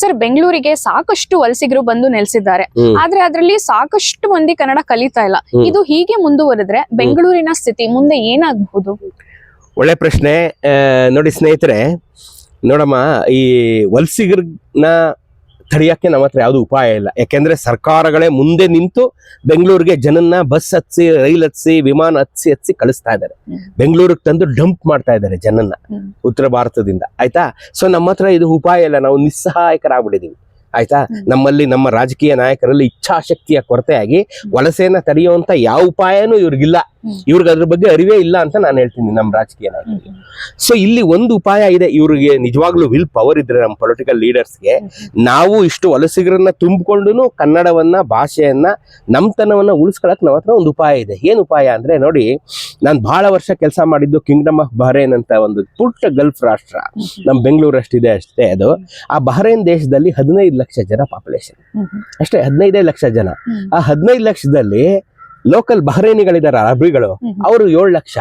Sir ಬೆಂಗಳೂರಿಗೆ ಸಾಕಷ್ಟು ವಲಸಿಗರು ಬಂದು ನೆಲೆಸಿದ್ದಾರೆ. ಆದ್ರೆ ಅದರಲ್ಲಿ ಸಾಕಷ್ಟು ಮಂದಿ ಕನ್ನಡ ಕಲಿತಾ ಇಲ್ಲ. ಇದು ಹೀಗೆ ಮುಂದುವರೆದ್ರೆ ಬೆಂಗಳೂರಿನ ಸ್ಥಿತಿ ಮುಂದೆ ಏನಾಗಬಹುದು? ಒಳ್ಳೆ ಪ್ರಶ್ನೆ. ನೋಡಿ ಸ್ನೇಹಿತರೆ ನೋಡಮ್ಮ ಈ ವಲಸಿಗರನ್ನ ತಡೆಯಕ್ಕೆ ನಮ್ಮ ಹತ್ರ ಯಾವುದು ಉಪಾಯ ಇಲ್ಲ. ಯಾಕೆಂದ್ರೆ ಸರ್ಕಾರಗಳೇ ಮುಂದೆ ನಿಂತು ಬೆಂಗಳೂರಿಗೆ ಜನನ್ನ ಬಸ್ ಹತ್ಸಿ, ರೈಲ್ ಹತ್ಸಿ, ವಿಮಾನ ಹತ್ಸಿ ಹತ್ಸಿ ಕಳಿಸ್ತಾ ಇದ್ದಾರೆ. ಬೆಂಗಳೂರಿಗೆ ತಂದು ಡಂಪ್ ಮಾಡ್ತಾ ಇದ್ದಾರೆ ಜನನ್ನ ಉತ್ತರ ಭಾರತದಿಂದ. ಆಯ್ತಾ? ಸೊ ನಮ್ಮ ಹತ್ರ ಇದು ಉಪಾಯ ಇಲ್ಲ. ನಾವು ನಿಸ್ಸಹಾಯಕರಾಗ್ಬಿಟ್ಟಿದೀವಿ. ಆಯ್ತಾ? ನಮ್ಮಲ್ಲಿ ನಮ್ಮ ರಾಜಕೀಯ ನಾಯಕರಲ್ಲಿ ಇಚ್ಛಾಶಕ್ತಿಯ ಕೊರತೆಯಾಗಿ ವಲಸೆಯನ್ನ ತಡೆಯುವಂತ ಯಾವ ಉಪಾಯನೂ ಇವ್ರಿಗಿಲ್ಲ. ಇವ್ರಿಗೆ ಅದ್ರ ಬಗ್ಗೆ ಅರಿವೇ ಇಲ್ಲ ಅಂತ ನಾನು ಹೇಳ್ತೀನಿ ನಮ್ಮ ರಾಜಕೀಯ ನಾಯಕರಿಗೆ. ಸೊ ಇಲ್ಲಿ ಒಂದು ಉಪಾಯ ಇದೆ ಇವ್ರಿಗೆ ನಿಜವಾಗ್ಲೂ ವಿಲ್ ಪವರ್ ಇದ್ರೆ ನಮ್ಮ ಪೊಲಿಟಿಕಲ್ ಲೀಡರ್ಸ್ಗೆ ನಾವು ಇಷ್ಟು ವಲಸಿಗರನ್ನ ತುಂಬಿಕೊಂಡು ಕನ್ನಡವನ್ನ ಭಾಷೆಯನ್ನ ನಮ್ತನವನ್ನ ಉಳಿಸ್ಕೊಳಕ್ ನಮ್ಮ ಹತ್ರ ಒಂದು ಉಪಾಯ ಇದೆ. ಏನು ಉಪಾಯ ಅಂದ್ರೆ ನೋಡಿ ನಾನು ಬಹಳ ವರ್ಷ ಕೆಲಸ ಮಾಡಿದ್ದು ಕಿಂಗ್ಡಮ್ ಆಫ್ ಬಹರೇನ್ ಅಂತ ಒಂದು ಪುಟ್ಟ ಗಲ್ಫ್ ರಾಷ್ಟ್ರ. ನಮ್ಮ ಬೆಂಗಳೂರು ಅಷ್ಟಿದೆ ಅಷ್ಟೇ ಅದು. ಆ ಬಹರೇನ್ ದೇಶದಲ್ಲಿ ಹದಿನೈದು ಲಕ್ಷ ಜನ ಪಾಪ್ಯುಲೇಷನ್ ಅಷ್ಟೇ ಹದಿನೈದೇ ಲಕ್ಷ ಜನ. ಆ ಹದಿನೈದು ಲಕ್ಷದಲ್ಲಿ ಲೋಕಲ್ ಬಹರೇನಿಗಳಿದ್ದಾರೆ ಅರಬಿಗಳು ಅವರು ಏಳು ಲಕ್ಷ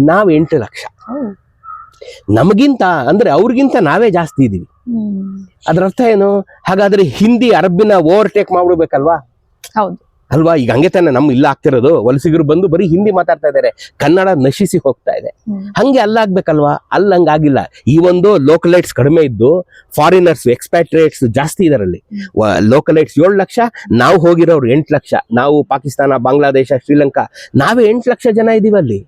ನಾವ್ ಎಂಟು ಲಕ್ಷ. ನಮಗಿಂತ ಅಂದ್ರೆ ಅವ್ರಿಗಿಂತ ನಾವೇ ಜಾಸ್ತಿ ಇದೀವಿ. ಅದ್ರ ಅರ್ಥ ಏನು? ಹಾಗಾದ್ರೆ ಹಿಂದಿ ಅರಬ್ಬಿನ ಓವರ್ಟೇಕ್ ಮಾಡ್ಬಿಡ್ಬೇಕಲ್ವಾ? ಹೌದು. ಅಲ್ವಾ? ಈಗ ಹಂಗೆ ತಾನೆ ನಮ್ ಇಲ್ಲ ಆಗ್ತಿರೋದು. ವಲಸಿಗರು ಬಂದು ಬರೀ ಹಿಂದಿ ಮಾತಾಡ್ತಾ ಇದ್ದಾರೆ. ಕನ್ನಡ ನಶಿಸಿ ಹೋಗ್ತಾ ಇದೆ. ಹಂಗೆ ಅಲ್ಲಾಗ್ಬೇಕಲ್ವಾ ಅಲ್ಲಿ ಹಂಗಾಗಿಲ್ಲ ಈ ಒಂದು ಲೋಕಲೈಟ್ಸ್ ಕಡಿಮೆ ಇದ್ದು ಫಾರಿನರ್ಸ್ ಎಕ್ಸ್ಪ್ಯಾಟ್ರಿಯೇಟ್ಸ್ ಜಾಸ್ತಿ ಇದರಲ್ಲಿ. ಲೋಕಲೈಟ್ಸ್ ಏಳು ಲಕ್ಷ ನಾವು ಹೋಗಿರೋರು ಎಂಟು ಲಕ್ಷ. ನಾವು ಪಾಕಿಸ್ತಾನ ಬಾಂಗ್ಲಾದೇಶ ಶ್ರೀಲಂಕಾ ನಾವೇ ಎಂಟು ಲಕ್ಷ ಜನ ಇದೀವಿ ಅಲ್ಲಿ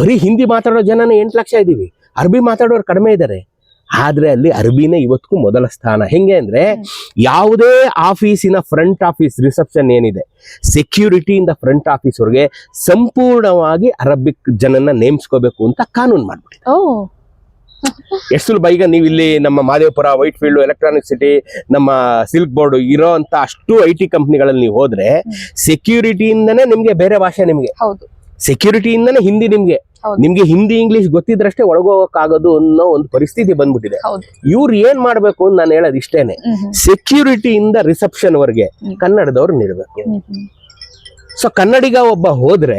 ಬರೀ ಹಿಂದಿ ಮಾತಾಡೋ ಜನನೇ ಎಂಟು ಲಕ್ಷ ಇದೀವಿ. ಅರಬಿ ಮಾತಾಡೋರು ಕಡಿಮೆ ಇದ್ದಾರೆ. ಆದ್ರೆ ಅಲ್ಲಿ ಅರಬಿನೇ ಇವತ್ತಿಗೂ ಮೊದಲ ಸ್ಥಾನ. ಹೆಂಗೆ ಅಂದ್ರೆ ಯಾವುದೇ ಆಫೀಸಿನ ಫ್ರಂಟ್ ಆಫೀಸ್ ರಿಸೆಪ್ಷನ್ ಏನಿದೆ ಸೆಕ್ಯೂರಿಟಿಯಿಂದ ಫ್ರಂಟ್ ಆಫೀಸ್ ವರೆಗೆ ಸಂಪೂರ್ಣವಾಗಿ ಅರಬಿಕ್ ಜನನ್ನ ನೇಮಿಸ್ಕೋಬೇಕು ಅಂತ ಕಾನೂನು ಮಾಡ್ಬಿಟ್ಟು ಎಷ್ಟು ಸುಲಭ ಈಗ ನೀವು ಇಲ್ಲಿ ನಮ್ಮ Madevapura Whitefield electronic city ನಮ್ಮ ಸಿಲ್ಕ್ ಬೋರ್ಡ್ ಇರೋ ಅಂತ ಅಷ್ಟು ಐ ಟಿ ಕಂಪ್ನಿಗಳಲ್ಲಿ ನೀವು ಹೋದ್ರೆ ಸೆಕ್ಯೂರಿಟಿಯಿಂದನೇ ನಿಮ್ಗೆ ಬೇರೆ ಭಾಷೆ ನಿಮ್ಗೆ. ಹೌದು. ಸೆಕ್ಯೂರಿಟಿಯಿಂದನೇ ಹಿಂದಿ ನಿಮ್ಗೆ. ನಿಮ್ಗೆ ಹಿಂದಿ ಇಂಗ್ಲಿಷ್ ಗೊತ್ತಿದ್ರಷ್ಟೇ ಒಳಗೋಗಕ್ಕಾಗೋದು ಅನ್ನೋ ಒಂದು ಪರಿಸ್ಥಿತಿ ಬಂದ್ಬಿಟ್ಟಿದೆ. ಇವ್ರು ಏನ್ ಮಾಡ್ಬೇಕು ಅಂತ ನಾನು ಹೇಳೋದು ಇಷ್ಟೇನೆ. ಸೆಕ್ಯೂರಿಟಿ ಇಂದ ಸೆಕ್ಯೂರಿಟಿಯಿಂದ ರಿಸೆಪ್ಷನ್ ವರ್ಗೆ. ಕನ್ನಡದವ್ರು ನೀಡಬೇಕು. ಸೊ ಕನ್ನಡಿಗ ಒಬ್ಬ ಹೋದ್ರೆ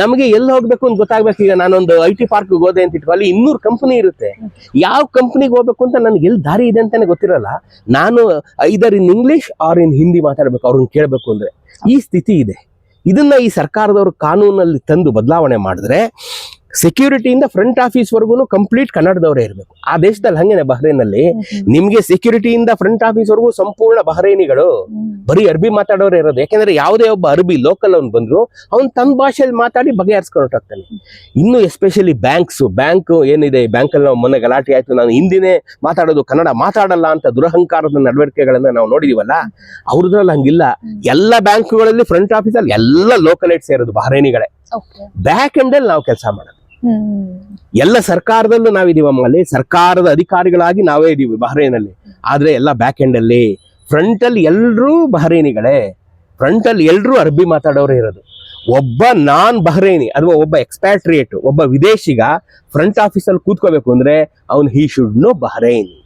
ನಮಗೆ ಎಲ್ಲಿ ಹೋಗ್ಬೇಕು ಅಂತ ಗೊತ್ತಾಗ್ಬೇಕು. ಈಗ ನಾನೊಂದು ಐ ಟಿ ಪಾರ್ಕ್ ಹೋದೆ ಅಂತ ಇಟ್ಕೊ ಅಲ್ಲಿ ಇನ್ನೂರು ಕಂಪನಿ ಇರುತ್ತೆ. ಯಾವ ಕಂಪನಿಗೆ ಹೋಗ್ಬೇಕು ಅಂತ ನನಗೆ ಎಲ್ಲಿ ದಾರಿ ಇದೆ ಅಂತಾನೆ ಗೊತ್ತಿರಲ್ಲ. ನಾನು either in English or in Hindi ಮಾತಾಡ್ಬೇಕು ಅವ್ರನ್ನ ಕೇಳಬೇಕು ಅಂದ್ರೆ. ಈ ಸ್ಥಿತಿ ಇದೆ. ಇದನ್ನ ಈ ಸರ್ಕಾರದವರು ಕಾನೂನಲ್ಲಿ ತಂದು ಬದಲಾವಣೆ ಮಾಡಿದ್ರೆ ಸೆಕ್ಯೂರಿಟಿಯಿಂದ ಫ್ರಂಟ್ ಆಫೀಸ್ ವರ್ಗು ಕಂಪ್ಲೀಟ್ ಕನ್ನಡದವರೇ ಇರಬೇಕು ಆ ದೇಶದಲ್ಲಿ ಹಂಗೇನೆ ಬಹ್ರೇನಲ್ಲಿ. ನಿಮ್ಗೆ ಸೆಕ್ಯೂರಿಟಿಯಿಂದ ಫ್ರಂಟ್ ಆಫೀಸ್ ವರ್ಗು ಸಂಪೂರ್ಣ ಬಹ್ರೇನಿಗಳು. ಬರೀ ಅರ್ಬಿ ಮಾತಾಡೋರೇ ಇರೋದು ಯಾಕಂದ್ರೆ ಯಾವುದೇ ಒಬ್ಬ ಅರಬಿ ಲೋಕಲ್ ಅವ್ನು ಬಂದ್ರು ಅವ್ನು ತನ್ನ ಭಾಷೆಯಲ್ಲಿ ಮಾತಾಡಿ ಬಗೆಹರಿಸ್ಕೊಂಡೋಗ್ತಾನೆ ಇನ್ನು ಎಸ್ಪೆಷಲಿ ಬ್ಯಾಂಕ್ಸ್ ಬ್ಯಾಂಕ್ ಏನಿದೆ ಬ್ಯಾಂಕ್ ಅಲ್ಲಿ ನಾವು ಮೊನ್ನೆ ಗಲಾಟೆ ಆಯ್ತು ನಾನು ಹಿಂದಿನೇ ಮಾತಾಡೋದು ಕನ್ನಡ ಮಾತಾಡಲ್ಲ ಅಂತ ದುರಹಂಕಾರದ ನಡವಳಿಕೆಗಳನ್ನ ನಾವು ನೋಡಿದೀವಲ್ಲ ಅವ್ರದ್ರಲ್ಲಿ ಹಂಗಿಲ್ಲ ಎಲ್ಲ ಬ್ಯಾಂಕ್ಗಳಲ್ಲಿ ಫ್ರಂಟ್ ಆಫೀಸಲ್ಲಿ ಎಲ್ಲ ಲೋಕಲೈಟ್ಸ್ ಇರೋದು ಬಹರೇನಿಗಳೇ. ಬ್ಯಾಕ್ ಎಂಡ್ ಅಲ್ಲಿ ನಾವು ಕೆಲಸ ಮಾಡೋದು. ಎಲ್ಲ ಸರ್ಕಾರದಲ್ಲೂ ನಾವಿದೀವಿ ಅಲ್ಲಿ ಸರ್ಕಾರದ ಅಧಿಕಾರಿಗಳಾಗಿ ನಾವೇ ಇದೀವಿ ಬಹರೇನಲ್ಲಿ. ಆದ್ರೆ ಎಲ್ಲ ಬ್ಯಾಕ್ ಎಂಡ್ ಅಲ್ಲಿ ಫ್ರಂಟ್ ಅಲ್ಲಿ ಎಲ್ರೂ ಬಹರೇನಿಗಳೇ. ಫ್ರಂಟ್ ಅಲ್ಲಿ ಎಲ್ರೂ ಅರಬಿ ಮಾತಾಡೋರು ಇರೋದು. ಒಬ್ಬ ನಾನ್ ಬಹರೇನಿ, ಅಥವಾ ಒಬ್ಬ ಎಕ್ಸ್ಪ್ಯಾಟ್ರಿಯೇಟ್ ಒಬ್ಬ ವಿದೇಶಿಗ ಫ್ರಂಟ್ ಆಫೀಸಲ್ಲಿ ಕೂತ್ಕೋಬೇಕು ಅಂದ್ರೆ ಅವ್ನು ಹಿ ಶುಡ್ ನೋ ಬಹರೇನಿ.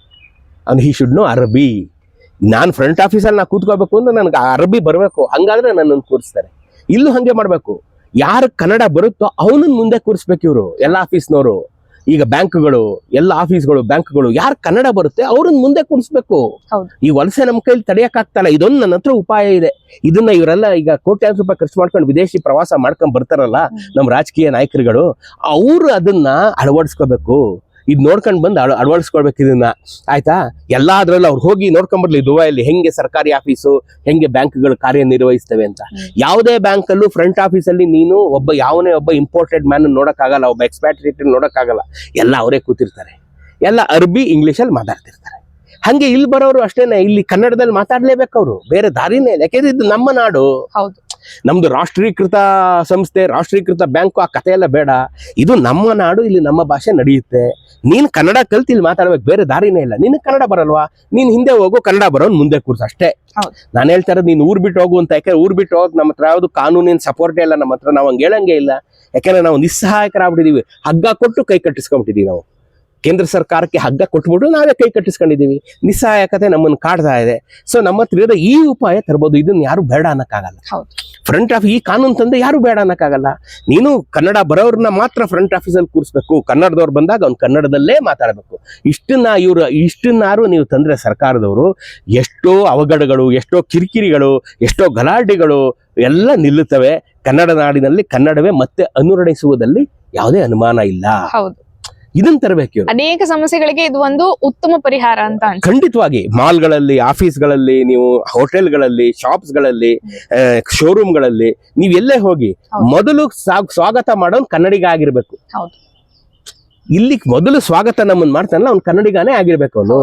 ಅವ್ನು ಹಿ ಶುಡ್ ನೋ ಅರಬಿ. ನಾನು ಫ್ರಂಟ್ ಆಫೀಸಲ್ಲಿ ನಾ ಕೂತ್ಕೋಬೇಕು ಅಂದ್ರೆ ನನಗೆ ಅರಬಿ ಬರಬೇಕು. ಹಂಗಾದ್ರೆ ನನ್ನನ್ನು ಕೂರಿಸ್ತಾರೆ. ಇಲ್ಲೂ ಹಂಗೆ ಮಾಡ್ಬೇಕು. ಯಾರು ಕನ್ನಡ ಬರುತ್ತೋ ಅವನನ್ನ ಮುಂದೆ ಕೂರಿಸ್ಬೇಕು ಇವರು ಎಲ್ಲ ಆಫೀಸ್ನವರು. ಈಗ ಬ್ಯಾಂಕ್ಗಳು ಎಲ್ಲ ಆಫೀಸ್ಗಳು ಬ್ಯಾಂಕ್ಗಳು ಯಾರು ಕನ್ನಡ ಬರುತ್ತೆ ಅವ್ರನ್ನ ಮುಂದೆ ಕೂರಿಸ್ಬೇಕು. ಈ ವಲಸೆ ನಮ್ಮ ಕೈಲಿ ತಡೆಯಕ್ಕಾಗ್ತಲ್ಲ ಇದೊಂದು ನನ್ನ ಹತ್ರ ಉಪಾಯ ಇದೆ. ಇದನ್ನ ಇವರೆಲ್ಲ ಈಗ ಕೋಟ್ಯಾಂತರ ರೂಪಾಯಿ ಖರ್ಚು ಮಾಡ್ಕೊಂಡು ವಿದೇಶಿ ಪ್ರವಾಸ ಮಾಡ್ಕೊಂಡ್ ಬರ್ತಾರಲ್ಲ ನಮ್ಮ ರಾಜಕೀಯ ನಾಯಕರುಗಳು ಅವರು ಅದನ್ನ ಅಳವಡಿಸ್ಕೋಬೇಕು. ಇದ್ ನೋಡ್ಕೊಂಡು ಬಂದು ಅಳ ಅಳವಡಿಸ್ಕೊಳ್ಬೇಕು ಇದನ್ನ. ಆಯ್ತಾ? ಎಲ್ಲಾ ಅದ್ರಲ್ಲಿ ಅವ್ರು ಹೋಗಿ ನೋಡ್ಕೊಂಡ್ ಬರ್ಲಿ ದುಬೈಯಲ್ಲಿ ಹೆಂಗೆ ಸರ್ಕಾರಿ ಆಫೀಸು ಹೆಂಗೆ ಬ್ಯಾಂಕ್ಗಳು ಕಾರ್ಯನಿರ್ವಹಿಸ್ತವೆ ಅಂತ. ಯಾವುದೇ ಬ್ಯಾಂಕಲ್ಲೂ ಫ್ರಂಟ್ ಆಫೀಸಲ್ಲಿ ನೀನು ಒಬ್ಬ ಯಾವನೇ ಒಬ್ಬ ಇಂಪೋರ್ಟೆಡ್ ಮ್ಯಾನ್ ನೋಡೋಕ್ಕಾಗಲ್ಲ ಒಬ್ಬ ಎಕ್ಸ್ಪ್ಯಾಟ್ರಿಯೇಟ್ ನೋಡೋಕ್ಕಾಗಲ್ಲ. ಎಲ್ಲ ಅವರೇ ಕೂತಿರ್ತಾರೆ. ಎಲ್ಲ ಅರ್ಬಿ ಇಂಗ್ಲಿಷ್ ಅಲ್ಲಿ ಮಾತಾಡ್ತಿರ್ತಾರೆ. ಹಂಗೆ ಇಲ್ಲಿ ಬರೋರು ಅಷ್ಟೇನೆ ಇಲ್ಲಿ ಕನ್ನಡದಲ್ಲಿ ಮಾತಾಡ್ಲೇಬೇಕು ಅವರು ಬೇರೆ ದಾರಿನೇ ಇಲ್ಲ. ಯಾಕೆಂದ್ರೆ ಇದು ನಮ್ಮ ನಾಡು? ಹೌದು. ನಮ್ದು ರಾಷ್ಟ್ರೀಕೃತ ಸಂಸ್ಥೆ ರಾಷ್ಟ್ರೀಕೃತ ಬ್ಯಾಂಕು ಆ ಕಥೆ ಎಲ್ಲ ಬೇಡ. ಇದು ನಮ್ಮ ನಾಡು ಇಲ್ಲಿ ನಮ್ಮ ಭಾಷೆ ನಡೆಯುತ್ತೆ. ನೀನು ಕನ್ನಡ ಕಲ್ತು ಇಲ್ಲಿ ಮಾತಾಡ್ಬೇಕು ಬೇರೆ ದಾರಿನೇ ಇಲ್ಲ. ನಿನ್ನ ಕನ್ನಡ ಬರಲ್ವಾ? ನೀನು ಹಿಂದೆ ಹೋಗು ಕನ್ನಡ ಬರೋನ್ ಮುಂದೆ ಕೂರ್ಸು ಅಷ್ಟೇ. ನಾನು ಹೇಳ್ತಾ ಇರೋದು ನೀನ್ ಊರ್ ಬಿಟ್ಟು ಹೋಗು ಅಂತ ಯಾಕೆ ಊರ್ ಬಿಟ್ಟು ಹೋಗಿ ನಮ್ಮ ಹತ್ರ ಯಾವುದು ಕಾನೂನಿನ ಸಪೋರ್ಟೇ ಇಲ್ಲ ನಮ್ಮ ಹತ್ರ ನಾವು ಹಂಗೆ ಹೇಳಂಗೆ ಇಲ್ಲ. ಯಾಕಂದ್ರೆ ನಾವು ನಿಸ್ಸಹಾಯಕರಾಗ್ಬಿಟ್ಟಿದೀವಿ. ಹಗ್ಗ ಕೊಟ್ಟು ಕೈ ಕಟ್ಟಿಸ್ಕೊಂಡ್ಬಿಟ್ಟಿದೀವಿ ನಾವು. ಕೇಂದ್ರ ಸರ್ಕಾರಕ್ಕೆ ಹಗ್ಗ ಕೊಟ್ಬಿಟ್ಟು ನಾವೇ ಕೈ ಕಟ್ಟಿಸ್ಕೊಂಡಿದ್ದೀವಿ. ನಿಸ್ಸಹಾಯಕತೆ ನಮ್ಮನ್ನು ಕಾಡ್ತಾ ಇದೆ. ಸೊ ನಮ್ಮ ಹತ್ರ ಇರೋ ಈ ಉಪಾಯ ತರ್ಬೋದು. ಇದನ್ನ ಯಾರು ಬೇಡ ಅನ್ನಕ್ಕಾಗಲ್ಲ. ಫ್ರಂಟ್ ಆಫ್ ಈ ಕಾನೂನು ತಂದೆ ಯಾರು ಬೇಡ ಅನ್ನಕ್ಕಾಗಲ್ಲ. ನೀನು ಕನ್ನಡ ಬರೋರ್ನ ಮಾತ್ರ ಫ್ರಂಟ್ ಆಫೀಸಲ್ಲಿ ಕೂರಿಸ್ಬೇಕು. ಕನ್ನಡದವ್ರು ಬಂದಾಗ ಅವ್ನು ಕನ್ನಡದಲ್ಲೇ ಮಾತಾಡಬೇಕು. ಇಷ್ಟನ್ನ ಇವರು ಇಷ್ಟನ್ನಾರು ನೀವು ತಂದ್ರೆ ಸರ್ಕಾರದವರು ಎಷ್ಟೋ ಅವಘಡಗಳು ಎಷ್ಟೋ ಕಿರಿಕಿರಿಗಳು ಎಷ್ಟೋ ಗಲಾಟೆಗಳು ಎಲ್ಲ ನಿಲ್ಲುತ್ತವೆ. ಕನ್ನಡ ನಾಡಿನಲ್ಲಿ ಕನ್ನಡವೇ ಮತ್ತೆ ಅನುರಣಿಸುವುದಲ್ಲಿ ಯಾವುದೇ ಅನುಮಾನ ಇಲ್ಲ. ಹೌದು. ಇದನ್ನ ತರಬೇಕು ಅನೇಕ ಸಮಸ್ಯೆಗಳಿಗೆ ಇದು ಒಂದು ಉತ್ತಮ ಪರಿಹಾರ ಅಂತ ಖಂಡಿತವಾಗಿ ಮಾಲ್ಗಳಲ್ಲಿ ಆಫೀಸ್ಗಳಲ್ಲಿ ನೀವು ಹೋಟೆಲ್ಗಳಲ್ಲಿ ಶಾಪ್ಸ್ಗಳಲ್ಲಿ ಶೋರೂಮ್ಗಳಲ್ಲಿ ನೀವು ಎಲ್ಲೇ ಹೋಗಿ ಮೊದಲು ಸ್ವಾಗತ ಮಾಡೋನ್ ಕನ್ನಡಿಗ ಆಗಿರ್ಬೇಕು. ಇಲ್ಲಿ ಮೊದಲು ಸ್ವಾಗತ ನಮ್ಮನ್ ಮಾಡ್ತಾನಲ್ಲ ಅವ್ನ್ ಕನ್ನಡಿಗಾನೇ ಆಗಿರ್ಬೇಕು ಅವನು.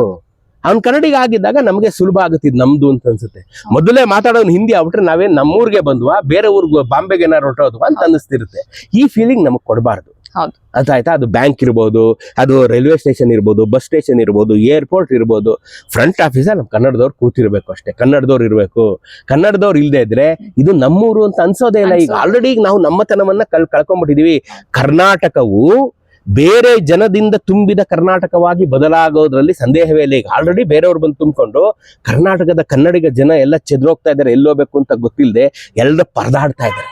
ಅವ್ನ್ ಕನ್ನಡಿಗ ಆಗಿದ್ದಾಗ ನಮಗೆ ಸುಲಭ ಆಗುತ್ತಿದ್ ನಮ್ದು ಅಂತ ಅನ್ಸುತ್ತೆ. ಮೊದಲೇ ಮಾತಾಡೋನ್ ಹಿಂದಿ ಆಗ್ಬಿಟ್ರೆ ನಾವೇನ್ ನಮ್ಮೂರ್ಗೆ ಬಂದ್ವಾ ಬೇರೆ ಊರ್ಗೆ ಬಾಂಬೆಗೆ ಏನಾರು ಹೊರಟೋದ್ವಾ ಅಂತ ಅನಿಸ್ತಿರುತ್ತೆ ಈ ಫೀಲಿಂಗ್ ನಮಗ್ ಕೊಡಬಾರ್ದು. ಹೌದು. ಅದಾಯ್ತಾ ಅದು ಬ್ಯಾಂಕ್ ಇರ್ಬೋದು ಅದು ರೈಲ್ವೆ ಸ್ಟೇಷನ್ ಇರ್ಬೋದು ಬಸ್ ಸ್ಟೇಷನ್ ಇರ್ಬೋದು ಏರ್ಪೋರ್ಟ್ ಇರ್ಬೋದು. ಫ್ರಂಟ್ ಆಫೀಸಲ್ಲಿ ನಮ್ ಕನ್ನಡದವ್ರು ಕೂತಿರ್ಬೇಕು ಅಷ್ಟೇ. ಕನ್ನಡದವ್ರು ಇರ್ಬೇಕು. ಕನ್ನಡದವ್ರು ಇಲ್ಲದೆ ಇದ್ರೆ ಇದು ನಮ್ಮೂರು ಅಂತ ಅನ್ಸೋದೇ ಇಲ್ಲ. ಈಗ. ಆಲ್ರೆಡಿ ಈಗ ನಾವು ನಮ್ಮತನವನ್ನ ಕಲ್ ಕಳ್ಕೊಂಡ್ಬಿಟ್ಟಿದೀವಿ ಕರ್ನಾಟಕವು ಬೇರೆ ಜನದಿಂದ ತುಂಬಿದ ಕರ್ನಾಟಕವಾಗಿ ಬದಲಾಗೋದ್ರಲ್ಲಿ ಸಂದೇಹವೇ ಇಲ್ಲ. ಈಗ ಆಲ್ರೆಡಿ ಬೇರೆಯವ್ರು ಬಂದು ತುಂಬಿಕೊಂಡು ಕರ್ನಾಟಕದ ಕನ್ನಡಿಗ ಜನ ಎಲ್ಲ ಚೆದ್ರೋಗ್ತಾ ಇದ್ದಾರೆ ಎಲ್ಲೋಗ್ಬೇಕು ಅಂತ ಗೊತ್ತಿಲ್ಲದೆ ಎಲ್ಲರೂ ಪರದಾಡ್ತಾ ಇದ್ದಾರೆ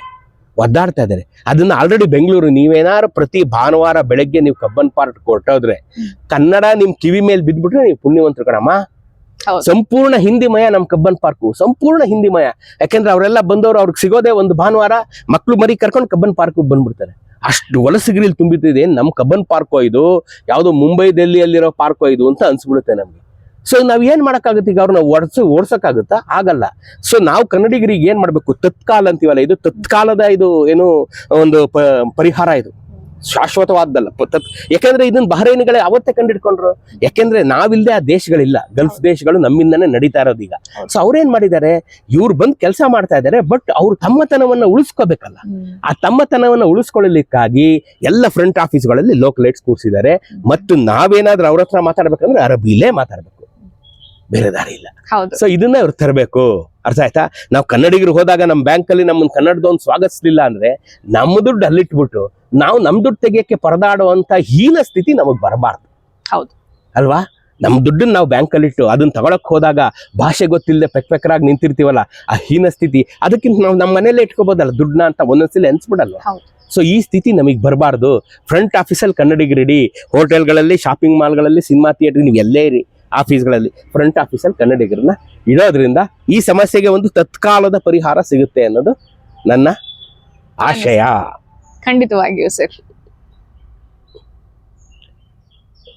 ಒದ್ದಾಡ್ತಾ ಇದ್ದಾರೆ. ಅದನ್ನ ಆಲ್ರೆಡಿ ಬೆಂಗಳೂರು ನೀವೇನಾದ್ರು ಪ್ರತಿ ಭಾನುವಾರ ಬೆಳಗ್ಗೆ ನೀವು ಕಬ್ಬನ್ ಪಾರ್ಟ್ ಕೊಟ್ಟೋದ್ರೆ. ಕನ್ನಡ ನಿಮ್ ಕಿವಿ ಮೇಲೆ ಬಿದ್ಬಿಟ್ರೆ ನೀವು ಪುಣ್ಯವಂತರು ಕಣಮ್ಮ. ಸಂಪೂರ್ಣ ಹಿಂದಿಮಯ ನಮ್ ಕಬ್ಬನ್ ಪಾರ್ಕು ಸಂಪೂರ್ಣ ಹಿಂದಿಮಯ ಯಾಕಂದ್ರೆ ಅವರೆಲ್ಲ ಬಂದವರು ಅವ್ರಿಗೆ ಸಿಗೋದೇ ಒಂದು ಭಾನುವಾರ ಮಕ್ಳು ಮರಿ ಕರ್ಕೊಂಡು ಕಬ್ಬನ್ ಪಾರ್ಕ್ ಬಂದ್ಬಿಡ್ತಾರೆ. ಅಷ್ಟು ವಲಸಿಗರಿಲ್ ತುಂಬಿತಿದೆ ನಮ್ ಕಬ್ಬನ್ ಪಾರ್ಕೋ ಇದು? ಯಾವ್ದೋ ಮುಂಬೈ ದೆಹಲಿಯಲ್ಲಿರೋ ಪಾರ್ಕೋ ಇದು ಅಂತ ಅನ್ಸ್ಬಿಡುತ್ತೆ ನಮ್ಗೆ. ಸೊ ನಾವ್ ಏನ್ ಮಾಡಕ್ಕಾಗುತ್ತೆ ಈಗ ಅವ್ರನ್ನ ಓಡಿಸ್ ಓಡ್ಸಕ್ಕಾಗುತ್ತಾ? ಆಗಲ್ಲ. ಸೊ ನಾವು ಕನ್ನಡಿಗರಿಗೆ ಏನ್ ಮಾಡ್ಬೇಕು? ತತ್ಕಾಲ ಅಂತೀವಲ್ಲ ಇದು ತತ್ಕಾಲದ ಇದು ಏನು ಒಂದು ಪರಿಹಾರ ಇದು. ಶಾಶ್ವತವಾದ್ದಲ್ಲ. ಯಾಕೆಂದ್ರೆ ಇದನ್ನ ಬಹರೈನಿಗಳೇ ಅವತ್ತೇ ಕಂಡಿಡ್ಕೊಂಡ್ರು. ಯಾಕೆಂದ್ರೆ ನಾವಿಲ್ಲದೆ ಆ ದೇಶಗಳಿಲ್ಲ. ಗಲ್ಫ್ ದೇಶಗಳು ನಮ್ಮಿಂದನೇ ನಡೀತಾ ಇರೋದು ಈಗ. ಸೊ ಅವ್ರೇನ್ ಮಾಡಿದ್ದಾರೆ? ಇವ್ರು ಬಂದು ಕೆಲಸ ಮಾಡ್ತಾ ಇದ್ದಾರೆ ಬಟ್ ಅವ್ರು ತಮ್ಮತನವನ್ನ ಉಳಿಸ್ಕೋಬೇಕಲ್ಲ. ಆ ತಮ್ಮತನವನ್ನ ಉಳಿಸ್ಕೊಳ್ಳಲಿಕ್ಕಾಗಿ ಎಲ್ಲ ಫ್ರಂಟ್ ಆಫೀಸ್ಗಳಲ್ಲಿ ಲೋಕಲೈಟ್ಸ್ ಕೂರಿಸಿದ್ದಾರೆ. ಮತ್ತು ನಾವೇನಾದ್ರೂ ಅವ್ರ ಹತ್ರ ಮಾತಾಡ್ಬೇಕಂದ್ರೆ ಅರಬಿಲೇ ಮಾತಾಡ್ಬೇಕು. ಬೇರೆ ದಾರಿ ಇಲ್ಲ. ಹೌದು. ಸೊ ಇದನ್ನ ಇವ್ರು ತರಬೇಕು. ಅರ್ಥ ಆಯ್ತಾ? ನಾವು ಕನ್ನಡಿಗರು ಹೋದಾಗ ನಮ್ಮ ಬ್ಯಾಂಕ್ ಅಲ್ಲಿ ನಮ್ಮನ್ನ ಕನ್ನಡದೊಂದು ಸ್ವಾಗತಿಸ್ಲಿಲ್ಲ ಅಂದ್ರೆ ನಮ್ಮ ದುಡ್ಡು ಅಲ್ಲಿಟ್ಬಿಟ್ಟು ನಾವು ನಮ್ ದುಡ್ಡು ತೆಗಿಯಕ್ಕೆ ಪರದಾಡುವಂತ ಹೀನ ಸ್ಥಿತಿ ನಮಗ್ ಬರಬಾರ್ದು. ಹೌದು. ಅಲ್ವಾ? ನಮ್ ದುಡ್ಡನ್ನ ನಾವು ಬ್ಯಾಂಕ್ ಅಲ್ಲಿ ಇಟ್ಟು ಅದನ್ನ ತಗೊಳಕ್ ಹೋದಾಗ ಭಾಷೆ ಗೊತ್ತಿಲ್ಲದೆ ಪೆಕ್ ಪೆಕ್ಕರಾಗಿ ನಿಂತಿರ್ತೀವಲ್ಲ ಆ ಹೀನ ಸ್ಥಿತಿ ಅದಕ್ಕಿಂತ ನಾವು ನಮ್ಮ ಮನೇಲೆ ಇಟ್ಕೋಬೋದಲ್ಲ ದುಡ್ಡನ್ನ ಅಂತ ಒಂದೊಂದ್ಸಲ ಎನ್ಸ್ಬಿಡಲ್ಲ. ಸೊ ಈ ಸ್ಥಿತಿ ನಮಗೆ ಬರಬಾರ್ದು. ಫ್ರಂಟ್ ಆಫೀಸಲ್ಲಿ ಕನ್ನಡಿಗರಿಡಿ ಹೋಟೆಲ್ಗಳಲ್ಲಿ ಶಾಪಿಂಗ್ ಮಾಲ್ಗಳಲ್ಲಿ ಸಿನಿಮಾ ಥಿಯೇಟರ್ ನೀವು ಎಲ್ಲೇ ಇರಿ. ಆಫೀಸ್ಗಳಲ್ಲಿ ಫ್ರಂಟ್ ಆಫೀಸಲ್ಲಿ ಕನ್ನಡಿಗರನ್ನ ಇಡೋದ್ರಿಂದ ಈ ಸಮಸ್ಯೆಗೆ ಒಂದು ತತ್ಕಾಲದ ಪರಿಹಾರ ಸಿಗುತ್ತೆ ಅನ್ನೋದು ನನ್ನ ಆಶಯ. ಖಂಡಿತವಾಗಿಯೂ ಸರ್.